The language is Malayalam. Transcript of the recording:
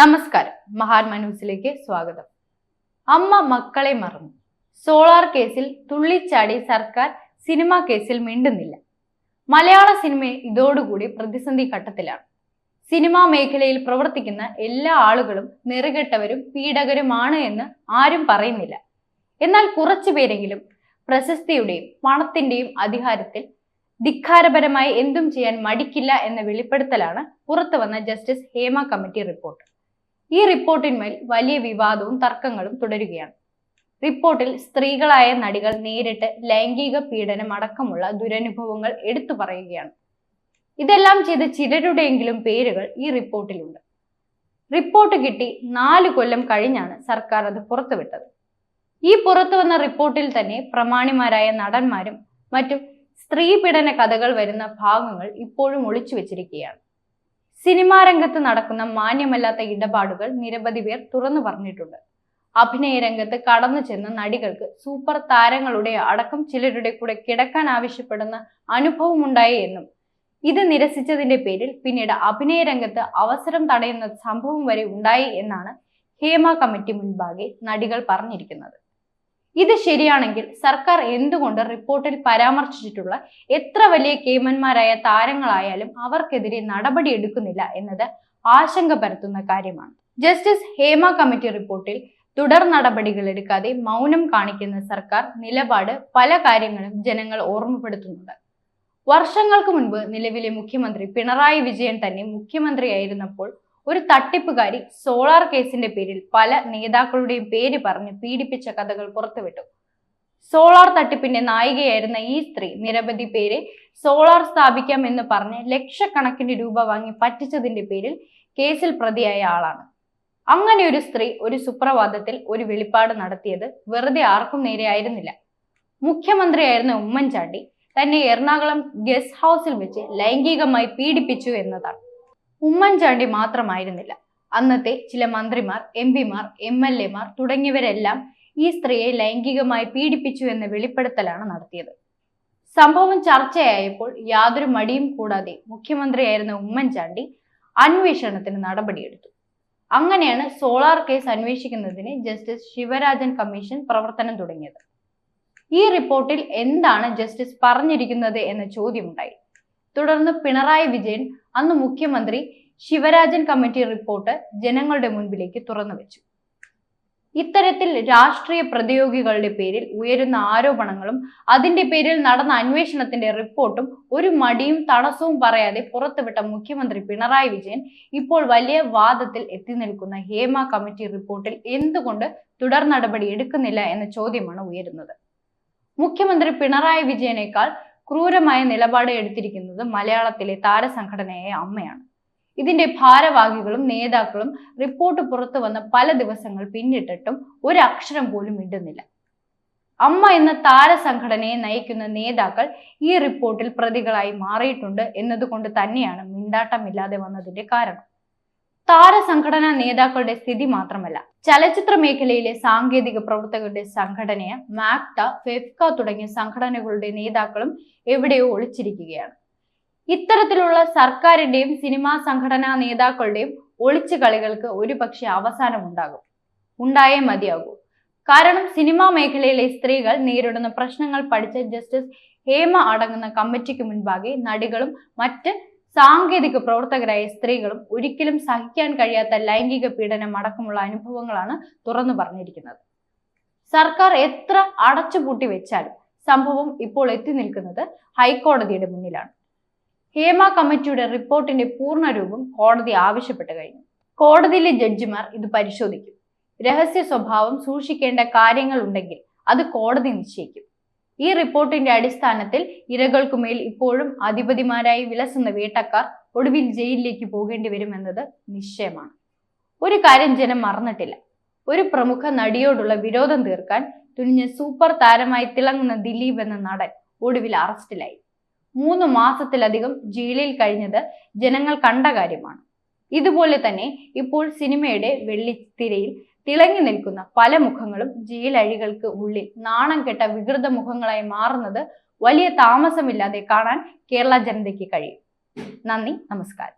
നമസ്കാരം. മഹാത്മാ ന്യൂസിലേക്ക് സ്വാഗതം. അമ്മ മക്കളെ മറന്നു. സോളാർ കേസിൽ തുള്ളിച്ചാടി സർക്കാർ സിനിമാ കേസിൽ മിണ്ടുന്നില്ല. മലയാള സിനിമ ഇതോടുകൂടി പ്രതിസന്ധി ഘട്ടത്തിലാണ്. സിനിമാ മേഖലയിൽ പ്രവർത്തിക്കുന്ന എല്ലാ ആളുകളും നെറുകെട്ടവരും പീഡകരുമാണ് എന്ന് ആരും പറയുന്നില്ല. എന്നാൽ കുറച്ചു പേരെങ്കിലും പ്രശസ്തിയുടെയും പണത്തിന്റെയും അധികാരത്തിൽ ധിക്കാരപരമായി എന്തും ചെയ്യാൻ മടിക്കില്ല എന്ന വെളിപ്പെടുത്തലാണ് പുറത്തുവന്ന ജസ്റ്റിസ് ഹേമ കമ്മിറ്റി റിപ്പോർട്ട്. ഈ റിപ്പോർട്ടിന്മേൽ വലിയ വിവാദവും തർക്കങ്ങളും തുടരുകയാണ്. റിപ്പോർട്ടിൽ സ്ത്രീകളായ നടികൾ നേരിട്ട് ലൈംഗിക പീഡനം അടക്കമുള്ള ദുരനുഭവങ്ങൾ എടുത്തു പറയുകയാണ്. ഇതെല്ലാം ചെയ്ത ചിലരുടെയെങ്കിലും പേരുകൾ ഈ റിപ്പോർട്ടിലുണ്ട്. റിപ്പോർട്ട് കിട്ടി നാല് കൊല്ലം കഴിഞ്ഞാണ് സർക്കാർ അത് പുറത്തുവിട്ടത്. ഈ പുറത്തു വന്ന റിപ്പോർട്ടിൽ തന്നെ പ്രമാണിമാരായ നടന്മാരും മറ്റും സ്ത്രീ പീഡന കഥകൾ വരുന്ന ഭാഗങ്ങൾ ഇപ്പോഴും ഒളിച്ചു വെച്ചിരിക്കുകയാണ്. സിനിമാ രംഗത്ത് നടക്കുന്ന മാന്യമല്ലാത്ത ഇടപാടുകൾ നിരവധി പേർ തുറന്നു പറഞ്ഞിട്ടുണ്ട്. അഭിനയ രംഗത്ത് കടന്നു ചെന്ന നടികൾക്ക് സൂപ്പർ താരങ്ങളുടെ അടക്കം ചിലരുടെ കൂടെ കിടക്കാൻ ആവശ്യപ്പെടുന്ന അനുഭവമുണ്ടായി എന്നും ഇത് നിരസിച്ചതിന്റെ പേരിൽ പിന്നീട് അഭിനയ രംഗത്ത് അവസരം തടയുന്ന സംഭവം വരെ ഉണ്ടായി എന്നാണ് ഹേമ കമ്മിറ്റി മുൻപാകെ നടികൾ പറഞ്ഞിരിക്കുന്നത്. ഇത് ശരിയാണെങ്കിൽ സർക്കാർ എന്തുകൊണ്ട് റിപ്പോർട്ടിൽ പരാമർശിച്ചിട്ടുള്ള എത്ര വലിയ കേമന്മാരായ താരങ്ങളായാലും അവർക്കെതിരെ നടപടി എടുക്കുന്നില്ല എന്നത് ആശങ്ക പരത്തുന്ന കാര്യമാണ്. ജസ്റ്റിസ് ഹേമ കമ്മിറ്റി റിപ്പോർട്ടിൽ തുടർ നടപടികൾ എടുക്കാതെ മൗനം കാണിക്കുന്ന സർക്കാർ നിലപാട് പല കാര്യങ്ങളും ജനങ്ങൾ ഓർമ്മപ്പെടുത്തുന്നുണ്ട്. വർഷങ്ങൾക്ക് മുൻപ് നിലവിലെ മുഖ്യമന്ത്രി പിണറായി വിജയൻ തന്നെ മുഖ്യമന്ത്രിയായിരുന്നപ്പോൾ ഒരു തട്ടിപ്പുകാരി സോളാർ കേസിന്റെ പേരിൽ പല നേതാക്കളുടെയും പേര് പറഞ്ഞ് പീഡിപ്പിച്ച കഥകൾ പുറത്തുവിട്ടു. സോളാർ തട്ടിപ്പിന്റെ നായികയായിരുന്ന ഈ സ്ത്രീ നിരവധി പേരെ സോളാർ സ്ഥാപിക്കാം എന്ന് പറഞ്ഞ് ലക്ഷക്കണക്കിന് രൂപ വാങ്ങി പറ്റിച്ചതിന്റെ പേരിൽ കേസിൽ പ്രതിയായ ആളാണ്. അങ്ങനെ ഒരു സ്ത്രീ ഒരു സുപ്രഭാതത്തിൽ ഒരു വെളിപ്പാട് നടത്തിയത് വെറുതെ ആർക്കും നേരെ ആയിരുന്നില്ല. മുഖ്യമന്ത്രിയായിരുന്ന ഉമ്മൻചാണ്ടി തന്നെ എറണാകുളം ഗസ്റ്റ് ഹൗസിൽ വെച്ച് ലൈംഗികമായി പീഡിപ്പിച്ചു എന്നതാണ്. ഉമ്മൻചാണ്ടി മാത്രമായിരുന്നില്ല. അന്നത്തെ ചില മന്ത്രിമാർ എം പിമാർ എം എൽ എമാർ തുടങ്ങിയവരെല്ലാം ഈ സ്ത്രീയെ ലൈംഗികമായി പീഡിപ്പിച്ചു എന്ന വെളിപ്പെടുത്തലാണ് നടത്തിയത്. സംഭവം ചർച്ചയായപ്പോൾ യാതൊരു മടിയും കൂടാതെ മുഖ്യമന്ത്രിയായിരുന്ന ഉമ്മൻചാണ്ടി അന്വേഷണത്തിന് നടപടിയെടുത്തു. അങ്ങനെയാണ് സോളാർ കേസ് അന്വേഷിക്കുന്നതിന് ജസ്റ്റിസ് ശിവരാജൻ കമ്മീഷൻ പ്രവർത്തനം തുടങ്ങിയത്. ഈ റിപ്പോർട്ടിൽ എന്താണ് ജസ്റ്റിസ് പറഞ്ഞിരിക്കുന്നത് എന്ന ചോദ്യമുണ്ടായി. തുടർന്ന് പിണറായി വിജയൻ അന്ന് മുഖ്യമന്ത്രി ശിവരാജൻ കമ്മിറ്റി റിപ്പോർട്ട് ജനങ്ങളുടെ മുൻപിലേക്ക് തുറന്നു വെച്ചു. ഇത്തരത്തിൽ രാഷ്ട്രീയ പ്രതിയോഗികളുടെ പേരിൽ ഉയരുന്ന ആരോപണങ്ങളും അതിന്റെ പേരിൽ നടന്ന അന്വേഷണത്തിന്റെ റിപ്പോർട്ടും ഒരു മടിയും തടസ്സവും പറയാതെ പുറത്തുവിട്ട മുഖ്യമന്ത്രി പിണറായി വിജയൻ ഇപ്പോൾ വലിയ വാദത്തിൽ എത്തി നിൽക്കുന്ന ഹേമ കമ്മിറ്റി റിപ്പോർട്ടിൽ എന്തുകൊണ്ട് തുടർ നടപടി എടുക്കുന്നില്ല എന്ന ചോദ്യമാണ് ഉയരുന്നത്. മുഖ്യമന്ത്രി പിണറായി വിജയനേക്കാൾ ക്രൂരമായ നിലപാട് എടുത്തിരിക്കുന്നത് മലയാളത്തിലെ താരസംഘടനയായ അമ്മയാണ്. ഇതിന്റെ ഭാരവാഹികളും നേതാക്കളും റിപ്പോർട്ട് പുറത്തു വന്ന പല ദിവസങ്ങൾ പിന്നിട്ടിട്ടും ഒരു അക്ഷരം പോലും ഇടുന്നില്ല അമ്മ എന്ന താരസംഘടനയെ നയിക്കുന്ന നേതാക്കൾ ഈ റിപ്പോർട്ടിൽ പ്രതികളായി മാറിയിട്ടുണ്ട് എന്നതുകൊണ്ട് തന്നെയാണ് മിണ്ടാട്ടമില്ലാതെ വന്നതിന്റെ കാരണം. താരസംഘടനാ നേതാക്കളുടെ സ്ഥിതി മാത്രമല്ല ചലച്ചിത്ര മേഖലയിലെ സാങ്കേതിക പ്രവർത്തകരുടെ സംഘടനയെ മാക്ട ഫെഫ്ക തുടങ്ങിയ സംഘടനകളുടെ നേതാക്കളും എവിടെയോ ഒളിച്ചിരിക്കുകയാണ്. ഇത്തരത്തിലുള്ള സർക്കാരിന്റെയും സിനിമാ സംഘടനാ നേതാക്കളുടെയും ഒളിച്ചു കളികൾക്ക് ഒരുപക്ഷെ അവസാനം ഉണ്ടാകും. ഉണ്ടായേ മതിയാകൂ. കാരണം സിനിമാ മേഖലയിലെ സ്ത്രീകൾ നേരിടുന്ന പ്രശ്നങ്ങൾ പഠിച്ച ജസ്റ്റിസ് ഹേമ അടങ്ങുന്ന കമ്മിറ്റിക്ക് മുൻപാകെ നടികളും മറ്റ് സാങ്കേതിക പ്രവർത്തകരായ സ്ത്രീകളും ഒരിക്കലും സഹിക്കാൻ കഴിയാത്ത ലൈംഗിക പീഡനം അടക്കമുള്ള അനുഭവങ്ങളാണ് തുറന്നു പറഞ്ഞിരിക്കുന്നത്. സർക്കാർ എത്ര അടച്ചുപൂട്ടി വെച്ചാലും സംഭവം ഇപ്പോൾ എത്തി നിൽക്കുന്നത് ഹൈക്കോടതിയുടെ മുന്നിലാണ്. ഹേമ കമ്മിറ്റിയുടെ റിപ്പോർട്ടിന്റെ പൂർണരൂപം കോടതി ആവശ്യപ്പെട്ടു കഴിഞ്ഞു. കോടതിയിലെ ജഡ്ജിമാർ ഇത് പരിശോധിക്കും. രഹസ്യ സ്വഭാവം സൂക്ഷിക്കേണ്ട കാര്യങ്ങൾ ഉണ്ടെങ്കിൽ അത് കോടതി നിശ്ചയിക്കും. ഈ റിപ്പോർട്ടിന്റെ അടിസ്ഥാനത്തിൽ ഇരകൾക്കുമേൽ ഇപ്പോഴും അധിപതിമാരായി വിലസുന്ന വേട്ടക്കാർ ഒടുവിൽ ജയിലിലേക്ക് പോകേണ്ടി വരുമെന്നത് നിശ്ചയമാണ്. ഒരു കാര്യം ജനം മറന്നിട്ടില്ല. ഒരു പ്രമുഖ നടിയോടുള്ള വിരോധം തീർക്കാൻ തുനിഞ്ഞ സൂപ്പർ താരമായി തിളങ്ങുന്ന ദിലീപ് എന്ന നടൻ ഒടുവിൽ അറസ്റ്റിലായി. മൂന്ന് മാസത്തിലധികം ജയിലിൽ കഴിഞ്ഞത് ജനങ്ങൾ കണ്ട കാര്യമാണ്. ഇതുപോലെ തന്നെ ഇപ്പോൾ സിനിമയുടെ വെള്ളിത്തിരയിൽ തിളങ്ങി നിൽക്കുന്ന പല മുഖങ്ങളും ജീലഴികൾക്ക് ഉള്ളിൽ നാണം കെട്ട വികൃത മുഖങ്ങളായി മാറുന്നത് വലിയ താമസമില്ലാതെ കാണാൻ കേരള ജനതയ്ക്ക് കഴിയും. നന്ദി നമസ്കാരം.